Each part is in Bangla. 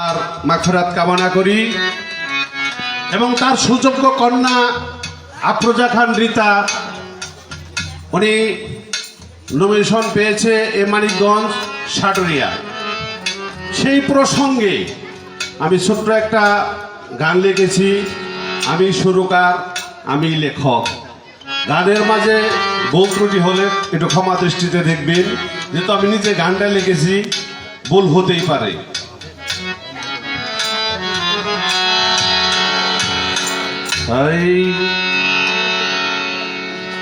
তার মাখরাত কামনা করি এবং তার সুযোগ্য কন্যা আফরোজা খান রীতা, উনি নমিনেশন পেয়েছে এ মানিকগঞ্জ, সাটুরিয়া। সেই প্রসঙ্গে আমি ছোট্ট একটা গান লিখেছি, আমি সুরকার, আমি লেখক। গানের মাঝে ভুল ত্রুটি হলে একটু ক্ষমা দৃষ্টিতে দেখবেন, যেহেতু আমি নিজে গানটা লিখেছি, ভুল হতেই পারে।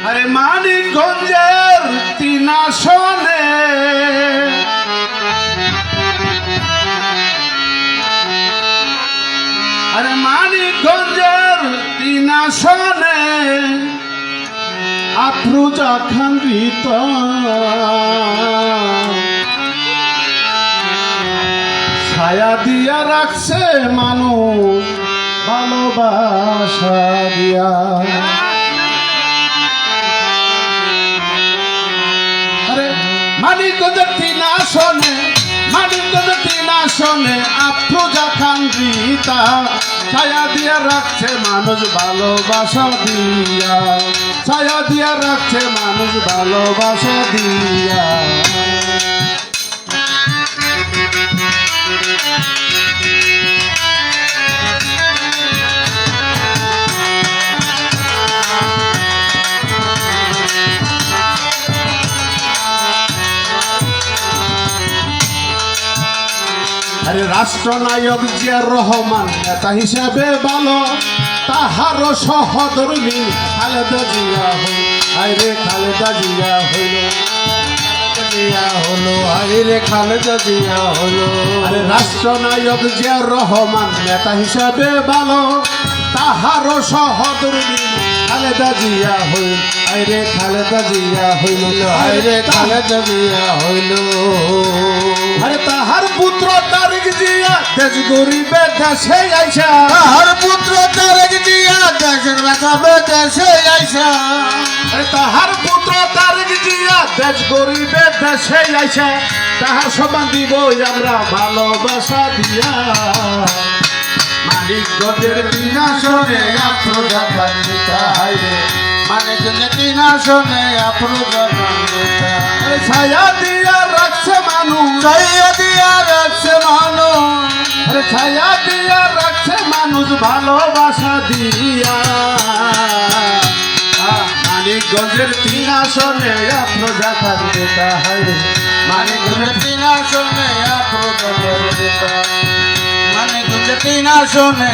আরে মানিকগঞ্জের তিন আসনে। আরে মানিকগঞ্জের তিন আসনে আফরুজা খান ছায়া দিয়া রাখছে মানুষ। ভালোবাসা দিয়া। আরে মানিকগঞ্জের তিন আসনে মানিকগঞ্জের তিন আসনে আফরোজা খান রীতা, ছায়া দিয়া রাখছে মানুষ ভালোবাসা দিয়া। ছায়া দিয়া রাখছে মানুষ ভালোবাসা দিয়া। রাষ্ট্রনায়ক জিয়ার রহমান, নেতা হিসেবে ভালো, তাহারও সহধর্মী খালেদা জিয়া হইল। আরে খালেদা জিয়া হইল। হলো আইরে খালেদা জিয়া হলো আরে রাষ্ট্রনায়ক জিয়ার রহমান, নেতা হিসেবে ভালো, তাহারও সহধর্মী খালেদা জিয়া হইল আরে খালেদা জিয়া হইল আইরে খালেদা জিয়া হইল। আরে তাহার পুত্র তারিক জিয়া দেশ গরিবে দেশে আইসা। তাহার পুত্র তারেক জিয়া দেশের বাঁচাবে দেশে আইসা। আরে তাহার পুত্র তারিক জিয়া দেশ গরিবে দেশে আইসা। তাহার সমান দিব আমরা ভালোবাসা দিয়া। মানিকগঞ্জের তিনা শোনে আফ্রোজা ছায়া দিয়া রাখছে মানুষ চাইয়া দিয়া রাখছে মানো ছায়া দিয়া রাখছে মানুষ ভালোবাসা দিয়া মানিকগঞ্জের তিন আসনে আফরোজা খান নেতা হাইরে মানে জন্য তিনা শোনে আফ্রোজা পান্ডিতা জন্য তিনা শোনে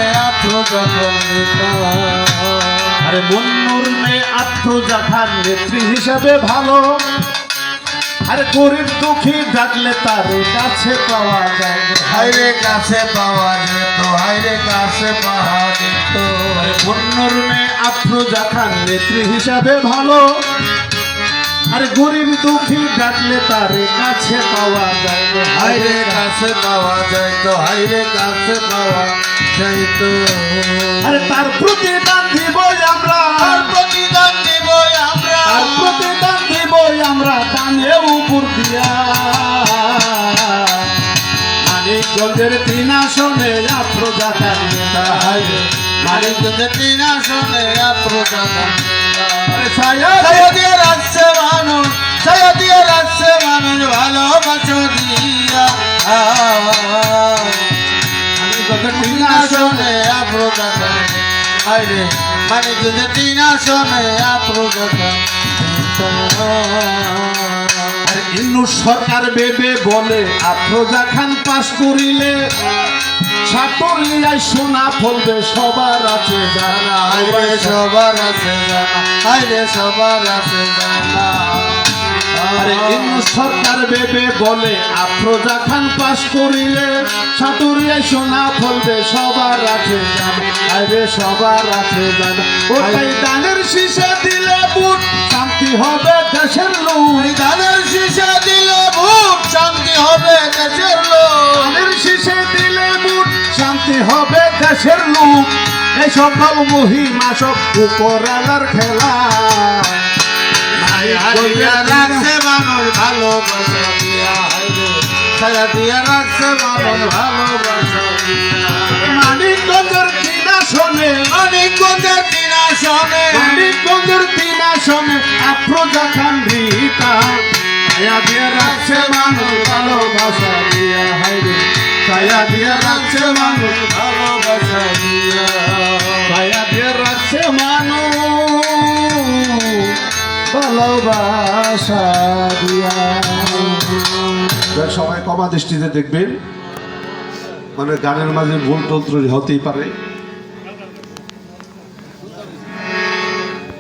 আরে মন্নুর মেয়ে খান নেত্রী হিসাবে ভালো। আরে গরিব দুঃখী ডাকলে তার কাছে পাওয়া যায় হাইরে কাছে পাওয়া যেত হাইরে কাছে পাওয়া যেত। আরে মেয়ে খান নেত্রী হিসাবে ভালো। আরে গরিব দুঃখী ডাকলে তার কাছে পাওয়া যায় হাইরে কাছে পাওয়া যাইতো হাইরে কাছে পাওয়া যাইতো আরে তার প্রতিদান দিব আমরা। আর প্রতিদান দিব আমরা। আর প্রতিদান দিব আমরা দানে উপর দিয়া। মানিকগঞ্জের তিন আসনে খান নেতা। হাইরে যদি তিন আসনে আরে ছায়া ছায়া দিয়ে রাখছে দিয়ে রাখছে মানুষ ভালোবাসো দিয়া। তিন আসনে তিন আসনে প্রতিদান আর ইন্নু সরকার বেবে বলে আফরোজা খান পাশ করিলে সাতরিয়ায় সোনা ফলবে সবার আছে জানা। সবার আছে জানা। সবার আছে জানা। আরে সরকার বেবে বলে আফরোজা খান পাশ করিলে সাতরিয়ায় সোনা ফলবে সবার জানা আরে সবার আছে জানা ওটাই দানের শীষে দিলে বুট শান্তি হবে দেশের লোক শীষে দিলে ভূপ শান্তি হবে দেশের লোক ধানের শীষে দিলে বুট শান্তি হবে দেশের লোক এই সকল মহিমা সব উপরালার খেলা। ভালোবাসা দিয়া হাইরে ছায়া দিয়া রাখছে মরণ ভালোবাসা দিয়া। মানিক গঞ্জের তিনা শোনে মানিক গঞ্জের তিনা শোনে। মানিক গঞ্জের তিনা শোনে আফ্রোজা খান রীতা ছায়া দিয়া রাখছে মানুষ ভালোবাসা দিয়া হাইরে ছায়া দিয়া রাখছে মানুষ ভালোবাসা দিয়া। ছায়া দিয়া সবাই কমা দৃষ্টিতে দেখবেন। মানে গানের মাঝে ভুল তন্ত্র হতেই পারে।